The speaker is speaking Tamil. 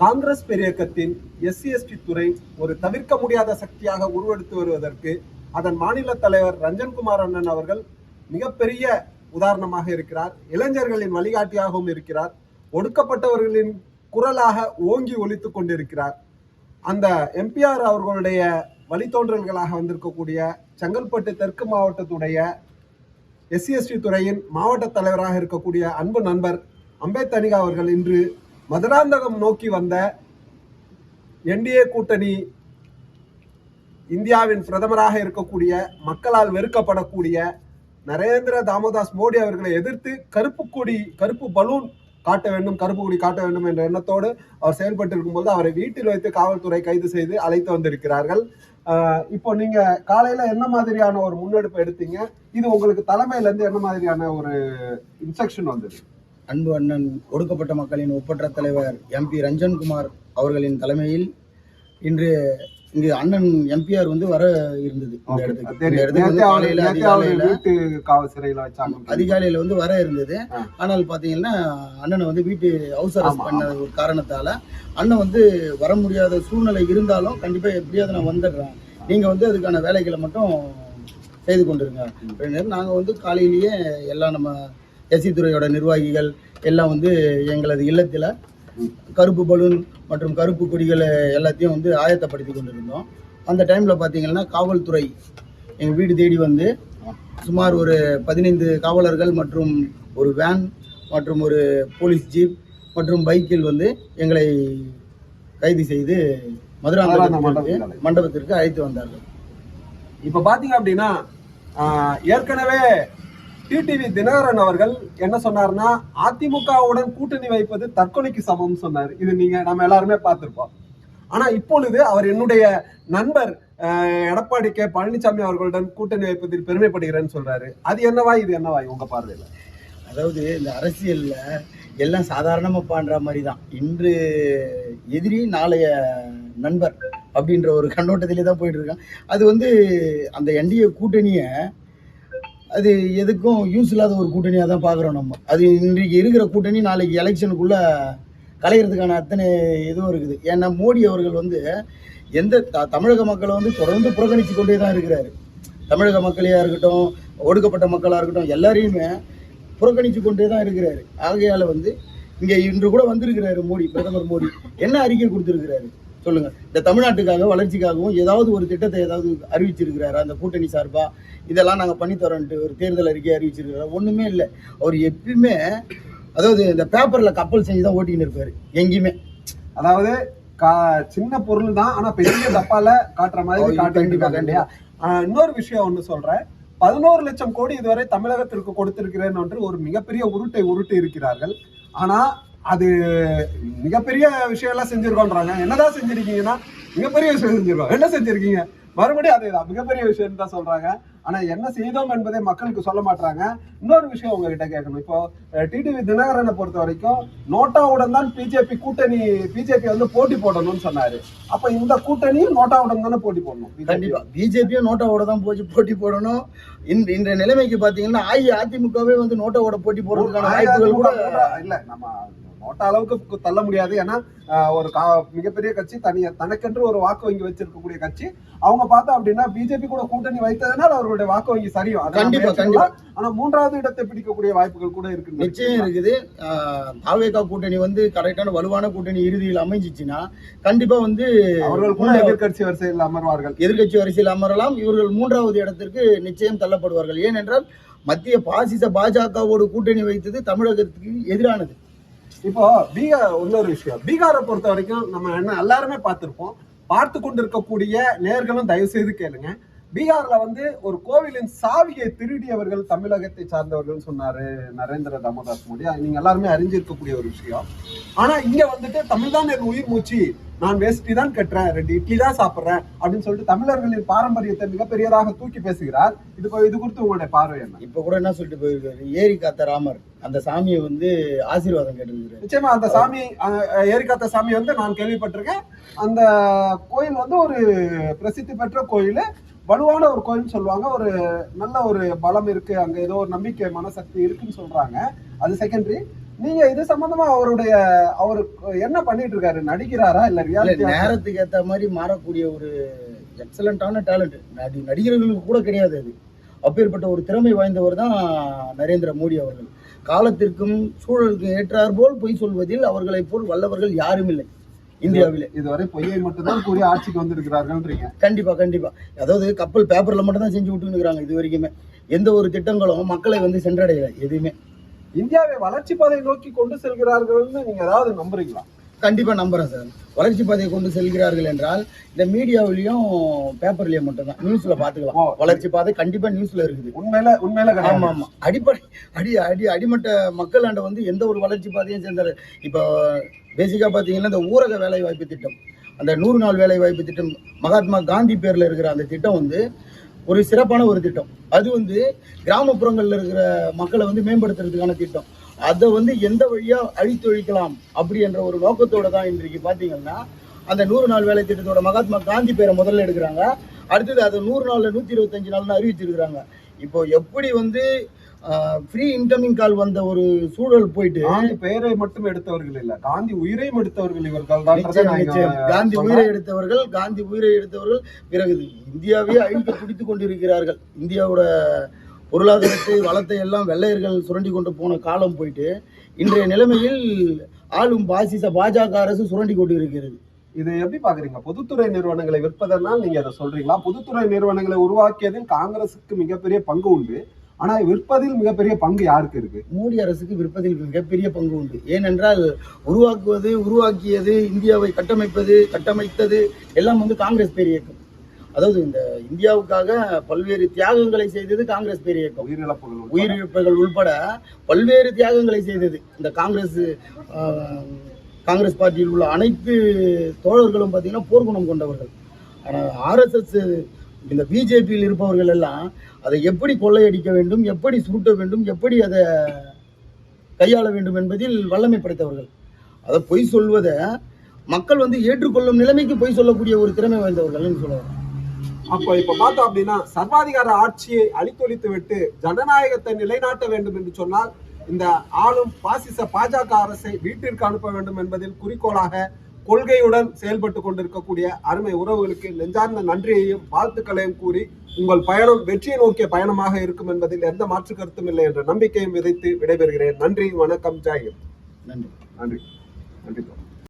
காங்கிரஸ் பேரியக்கத்தின் எஸ்சி எஸ்டி துறை ஒரு தவிர்க்க முடியாத சக்தியாக உருவெடுத்து வருவதற்கு அதன் மாநில தலைவர் ரஞ்சன்குமார் அண்ணன் அவர்கள் மிகப்பெரிய உதாரணமாக இருக்கிறார். இளைஞர்களின் வழிகாட்டியாகவும் இருக்கிறார். ஒடுக்கப்பட்டவர்களின் குரலாக ஓங்கி ஒழித்து கொண்டிருக்கிறார். அந்த எம்பிஆர் அவர்களுடைய வழித்தோன்றல்களாக வந்திருக்கக்கூடிய செங்கல்பட்டு தெற்கு மாவட்டத்துடைய எஸ்சிஎஸ்டி துறையின் மாவட்ட தலைவராக இருக்கக்கூடிய அன்பு நண்பர் அம்பேத்கனிகா அவர்கள் இன்று மதுராந்தகம் நோக்கி வந்த என்டிஏ கூட்டணி இந்தியாவின் பிரதமராக இருக்கக்கூடிய மக்களால் வெறுக்கப்படக்கூடிய நரேந்திர தாமோதாஸ் மோடி அவர்களை எதிர்த்து கருப்பு கொடி கருப்பு பலூன் காட்ட வேண்டும் கருப்பு கொடி காட்ட வேண்டும் என்ற எண்ணத்தோடு அவர் செயல்பட்டு இருக்கும்போது அவரை வீட்டில் வைத்து காவல்துறை கைது செய்து அழைத்து வந்திருக்கிறார்கள். இப்போ நீங்க காலையில என்ன மாதிரியான ஒரு முன்னெடுப்பு எடுத்தீங்க? இது உங்களுக்கு தலைமையில இருந்து என்ன மாதிரியான ஒரு இன்ஸ்ட்ரக்ஷன் வந்தது? அன்பு அண்ணன் ஒடுக்கப்பட்ட மக்களின் ஒப்பற்ற தலைவர் எம்பி ரஞ்சன்குமார் அவர்களின் தலைமையில் இன்று இங்கு அண்ணன் எம்பிஆர் வந்து வர இருந்தது இந்த இடத்துக்கு. அதிகாலையில வந்து வர இருந்தது. ஆனால் பாத்தீங்கன்னா அண்ணனை வந்து வீட்டு ஹவுஸ் அரெஸ்ட் பண்ண ஒரு காரணத்தால அண்ணன் வந்து வர முடியாத சூழ்நிலை இருந்தாலும் கண்டிப்பா எப்படியாவது நான் வந்துடுறேன். நீங்க வந்து அதுக்கான வேலைகளை மட்டும் செய்து கொண்டிருங்க. நாங்க வந்து காலையிலேயே எல்லாம் நம்ம எஸ்சி துறையோட நிர்வாகிகள் எல்லாம் வந்து எங்களது இல்லத்தில் கருப்பு பலூன் மற்றும் கருப்பு கொடிகளை எல்லாத்தையும் வந்து ஆயத்தப்படுத்தி கொண்டிருந்தோம். அந்த டைமில் பார்த்தீங்கன்னா காவல்துறை எங்கள் வீடு தேடி வந்து சுமார் ஒரு பதினைந்து காவலர்கள் மற்றும் ஒரு வேன் மற்றும் ஒரு போலீஸ் ஜீப் மற்றும் பைக்கில் வந்து எங்களை கைது செய்து மதுராந்தகத்திற்கு மண்டபத்திற்கு அழைத்து வந்தார்கள். இப்ப பாத்தீங்க அப்படின்னா ஏற்கனவே டிடிவி தினகரன் அவர்கள் என்ன சொன்னார்னா அதிமுகவுடன் கூட்டணி வைப்பது தற்கொலைக்கு சமம் சொன்னார். இது நீங்க நம்ம எல்லாருமே பார்த்திருப்போம். ஆனா இப்பொழுது அவர் என்னுடைய நண்பர் எடப்பாடி கே. பழனிசாமி அவர்களுடன் கூட்டணி வைப்பதில் பெருமைப்படுகிறேன்னு சொல்றாரு. அது என்னவாய் இது என்னவாய் உங்க பார்வையில்? அதாவது இந்த அரசியல்ல எல்லாம் சாதாரணமாக பண்ணுற மாதிரி தான் இன்று எதிரி நாளைய நண்பர் அப்படின்ற ஒரு கண்ணோட்டத்திலே தான் போயிட்டு இருக்கான். அது வந்து அந்த என்டிஏ கூட்டணியை அது எதுக்கும் யூஸ் இல்லாத ஒரு கூட்டணியாக தான் பார்க்குறோம் நம்ம. அது இன்றைக்கு இருக்கிற கூட்டணி நாளைக்கு எலெக்ஷனுக்குள்ளே கலையிறதுக்கான அத்தனை இதுவும் இருக்குது. ஏன்னா மோடி அவர்கள் வந்து எந்த த- தமிழக மக்களை வந்து தொடர்ந்து புறக்கணித்து கொண்டே தான் இருக்கிறாரு. தமிழக மக்களையாக இருக்கட்டும் ஒடுக்கப்பட்ட மக்களாக இருக்கட்டும் எல்லாரையுமே புறக்கணித்து கொண்டே தான் இருக்கிறாரு. ஆகையால் வந்து இங்கே இன்று கூட வந்திருக்கிறாரு மோடி பிரதமர் மோடி. என்ன அறிக்கை கொடுத்துருக்கிறாரு? சொல்லுங்க. இந்த தமிழ்நாட்டுக்காக வளர்ச்சிக்காகவும் ஏதாவது ஒரு திட்டத்தை ஏதாவது அறிவிச்சிருக்கிறாரு? அந்த கூட்டணி சார்பா? இதெல்லாம் நாங்க பண்ணி தரோன்ட்டு ஒரு தேர்தல் அறிக்கை அறிவிச்சிருக்கிறாரு? ஒண்ணுமே இல்லை. அவர் எப்பயுமே அதாவது இந்த பேப்பர்ல கப்பல் செஞ்சு தான் ஓட்டிக்கின்னு இருப்பாரு. எங்கேயுமே. அதாவது கா- சின்ன பொருள் தான் ஆனா பெரிய டப்பால காட்டுற மாதிரி கண்டிப்பா, காட்டிட்டு இல்லையா இன்னொரு விஷயம் ஒண்ணு சொல்றேன். பதினோரு லட்சம் கோடி இதுவரை தமிழகத்திற்கு கொடுத்திருக்கிறேன் என்று ஒரு மிகப்பெரிய உருட்டை உருட்டி இருக்கிறார்கள். ஆனா அது மிகப்பெரிய விஷயம் எல்லாம் செஞ்சிருக்கோன்றாங்க. என்னதான் செஞ்சிருக்கீங்கன்னா மிகப்பெரிய விஷயம் செஞ்சிருக்கோம். என்ன செஞ்சிருக்கீங்க? மறுபடியும் அதேதான். மிகப்பெரிய விஷயம் தான் சொல்றாங்க. ஆனா என்ன செய்தோம் என்பதை மக்களுக்கு சொல்ல மாட்டாங்க இன்னொரு விஷயம் உங்ககிட்ட கேட்கணும். இப்போ டிடிவி தினகரனை பொறுத்த வரைக்கும் நோட்டாவுடன் தான் பிஜேபி கூட்டணி பிஜேபி வந்து போட்டி போடணும்னு சொன்னாரு. அப்ப இந்த கூட்டணியும் நோட்டாவுடன் தானே போட்டி போடணும். கண்டிப்பா. பிஜேபியும் நோட்டாவோட தான் போச்சு போட்டி போடணும். இந்த இன்றைய நிலைமைக்கு பாத்தீங்கன்னா அஇஅதிமுகவே வந்து நோட்டாவோட போட்டி போடுறதுக்கான வாய்ப்புகள் கூட இல்ல நம்ம நோட்டா அளவுக்கு தள்ள முடியாது. ஏன்னா ஒரு கா- மிகப்பெரிய கட்சி தனியா தனக்கென்று ஒரு வாக்கு வங்கி வச்சிருக்கக்கூடிய கட்சி. அவங்க பார்த்தா அப்படின்னா பிஜேபி கூட கூட்டணி வைத்ததனால் அவர்களுடைய வாக்கு வங்கி சரியும். கண்டிப்பா, ஏற்றுக்கலாம். ஆனா மூன்றாவது இடத்தை பிடிக்கக்கூடிய வாய்ப்புகள் கூட இருக்கு நிச்சயம் இருக்குது. தாவேகா கூட்டணி வந்து கரெக்டான வலுவான கூட்டணி இறுதியில் அமைஞ்சிச்சுன்னா கண்டிப்பா வந்து அவர்கள் கூட எதிர்கட்சி வரிசையில் அமர்வார்கள். எதிர்க்கட்சி வரிசையில் அமரலாம். இவர்கள் மூன்றாவது இடத்திற்கு நிச்சயம் தள்ளப்படுவார்கள். ஏனென்றால் மத்திய பாசிச பாஜகவோடு கூட்டணி வைத்தது தமிழகத்துக்கு எதிரானது. இப்போ பீகார் இன்னொரு விஷயம். பீகாரை பொறுத்த வரைக்கும் நம்ம என்ன எல்லாருமே பார்த்துருப்போம். பார்த்து கொண்டிருக்கக்கூடிய நேர்களும் தயவு செய்து கேளுங்க. பீகார்ல வந்து ஒரு கோவிலின் சாவியை திருடியவர்கள் தமிழகத்தை சார்ந்தவர்கள் சொன்னாரு நரேந்திர தாமோதாஸ் மோடி. நீங்க எல்லாருமே அறிஞ்சிருக்கக்கூடிய ஒரு விஷயம். ஆனா இங்க வந்துட்டு தமிழ்தான் என் உயிர் மூச்சு. நான் வேஷ்டி தான் கட்டுறேன் ரெண்டு இட்லி தான் சாப்பிடுறேன் அப்படின்னு சொல்லிட்டு தமிழர்களின் பாரம்பரியத்தை மிகப்பெரியதாக தூக்கி பேசுகிறார். இது இது குறித்து உங்களுடைய பார்வை என்ன? இப்ப கூட என்ன சொல்லிட்டு போயிருக்காரு? ஏரி காத்த ராமர். அந்த சாமியை வந்து ஆசீர்வாதம் கேட்டிருக்கிறாரு. நிச்சயமா அந்த சாமி அஹ், அஹ், ஏரிக்காத்த சாமி வந்து நான் கேள்விப்பட்டிருக்கேன். அந்த கோயில் வந்து ஒரு பிரசித்தி பெற்ற கோயில். வலுவான ஒரு கோயில்னு சொல்லுவாங்க. ஒரு நல்ல ஒரு பலம் இருக்கு. அங்க ஏதோ ஒரு நம்பிக்கை மனசக்தி இருக்குன்னு சொல்றாங்க. அது செகண்டரி நீங்க இது சம்பந்தமா அவருடைய அவரு என்ன பண்ணிட்டு இருக்காரு நடிக்கிறாரா? இல்ல ரியாலிட்டி நேரத்துக்கு ஏத்த மாதிரி மாறக்கூடிய ஒரு எக்ஸலண்டான டேலண்ட் நடி நடிகர்களுக்கு கூட கிடையாது அது. அப்பேற்பட்ட ஒரு திறமை வாய்ந்தவர் தான் நரேந்திர மோடி அவர்கள். காலத்திற்கும் சூழலுக்கும் ஏற்றார் போல் பொய் சொல்வதில் அவர்களைப் போல் வல்லவர்கள் யாரும் இல்லை. இந்தியாவிலே. இதுவரை பொய்யை மட்டும்தான் கூறி ஆட்சிக்கு வந்திருக்கிறார்கள்ன்றீங்க. கண்டிப்பா கண்டிப்பா. அதாவது கப்பல் பேப்பர்ல மட்டும் தான் செஞ்சு விட்டுருக்காங்க இது வரைக்குமே. எந்த ஒரு திட்டங்களும் மக்களை வந்து சென்றடையல எதுவுமே. இந்தியாவை வளர்ச்சி பாதை நோக்கி கொண்டு செல்கிறார்கள்னு நீங்க ஏதாவது நம்புறீங்களா? கண்டிப்பா நம்புறேன் சார். வளர்ச்சி பாதையை கொண்டு செல்கிறார்கள் என்றால் இந்த மீடியாவிலையும் பேப்பர்லயும் மட்டும்தான். நியூஸ்ல பாத்துக்கலாம் ஓ. வளர்ச்சி பாதை கண்டிப்பா நியூஸ்ல இருக்குது. உண்மையில உண்மையில ஆமா ஆமா. அடிப்படை அடி அடி அடிமட்ட மக்களாண்ட வந்து எந்த ஒரு வளர்ச்சி பாதையும் சேர்ந்தாரு. இப்போ பேசிக்கா பாத்தீங்கன்னா இந்த ஊரக வேலை வாய்ப்பு திட்டம். அந்த நூறு நாள் வேலை வாய்ப்பு திட்டம் மகாத்மா காந்தி பேர்ல இருக்கிற அந்த திட்டம் வந்து ஒரு சிறப்பான ஒரு திட்டம். அது வந்து கிராமப்புறங்களில் இருக்கிற மக்களை வந்து மேம்படுத்துறதுக்கான திட்டம். அதை வந்து எந்த வழியா அழித்தொழிக்கலாம் அப்படி என்ற ஒரு நோக்கத்தோட தான் இன்றைக்கு பார்த்தீங்கன்னா அந்த நூறு நாள் வேலை திட்டத்தோட மகாத்மா காந்தி பேரை முதல்ல எடுக்கிறாங்க. அடுத்தது அதை நூறு நாளில் நூற்றி இருபத்தஞ்சு நாள்னு அறிவிச்சிருக்கிறாங்க. இப்போ எப்படி வந்து ஃப்ரீ இன்கமிங் கால் வந்த ஒரு சூழல் போயிட்டு பெயரை மட்டும் எடுத்தவர்கள் இல்ல. காந்தி உயிரையும் எடுத்தவர்கள் இவர்கள். காந்தி உயிரை எடுத்தவர்கள் காந்தி உயிரை எடுத்தவர்கள். பிறகு இந்தியாவே அழிக்க துடித்துக் கொண்டிருக்கிறார்கள். இந்தியாவோட பொருளாதாரத்தை வளத்தை எல்லாம் வெள்ளையர்கள் சுரண்டி கொண்டு போன காலம் போயிட்டு இன்றைய நிலைமையில் ஆளும் பாசிச பாஜக அரசு சுரண்டி கொண்டு இருக்கிறது இதை எப்படி பாக்குறீங்க? பொதுத்துறை நிறுவனங்களை விற்பதனால் நீங்க அதை சொல்றீங்களா? பொதுத்துறை நிறுவனங்களை உருவாக்கியதில் காங்கிரசுக்கு மிகப்பெரிய பங்கு உண்டு. ஆனா விற்பதில் மிகப்பெரிய பங்கு யாருக்கு இருக்கு? மோடி அரசுக்கு விற்பதில் மிகப்பெரிய பங்கு உண்டு. ஏனென்றால் உருவாக்குவது உருவாக்கியது இந்தியாவை கட்டமைப்பது கட்டமைத்தது எல்லாம் வந்து காங்கிரஸ் பேர் இயக்கம். அதாவது இந்த இந்தியாவுக்காக பல்வேறு தியாகங்களை செய்தது காங்கிரஸ் பேர் இயக்கம். உயிரிழப்புகள். உயிரிழப்புகள் உள்பட பல்வேறு தியாகங்களை செய்தது. இந்த காங்கிரஸ் காங்கிரஸ் பார்ட்டியில் உள்ள அனைத்து தோழர்களும் பார்த்தீங்கன்னா போர்க்குணம் கொண்டவர்கள். ஆனால் ஆர்எஸ்எஸ் இந்த பிஜேபியில் இருப்பவர்கள் எல்லாம் அதை எப்படி கொள்ளையடிக்க வேண்டும் எப்படி சுருட்ட வேண்டும் எப்படி அதை கையாள வேண்டும் என்பதில் வல்லமை படைத்தவர்கள். அதை பொய் சொல்வதை மக்கள் வந்து ஏற்றுக்கொள்ளும் நிலைமைக்கு பொய் சொல்லக்கூடிய ஒரு திறமை வாய்ந்தவர்கள்னு சொல்லுவாங்க அப்போ இப்ப பார்த்தோம் அப்படின்னா சர்வாதிகார ஆட்சியை அழித்தொழித்து விட்டு ஜனநாயகத்தை நிலைநாட்ட வேண்டும் என்று சொன்னால் இந்த ஆளும் பாசிச பாஜக அரசை வீட்டிற்கு அனுப்ப வேண்டும் என்பதில் குறிக்கோளாக கொள்கையுடன் செயல்பட்டு கொண்டிருக்கக்கூடிய அருமை உறவுகளுக்கு நெஞ்சார்ந்த நன்றியையும் வாழ்த்துக்களையும் கூறி உங்கள் பயணம் வெற்றியை நோக்கிய பயணமாக இருக்கும் என்பதில் எந்த மாற்று கருத்தும் இல்லை என்ற நம்பிக்கையும் விதைத்து விடைபெறுகிறேன். நன்றி வணக்கம் ஜாய் நன்றி. நன்றி. நன்றி.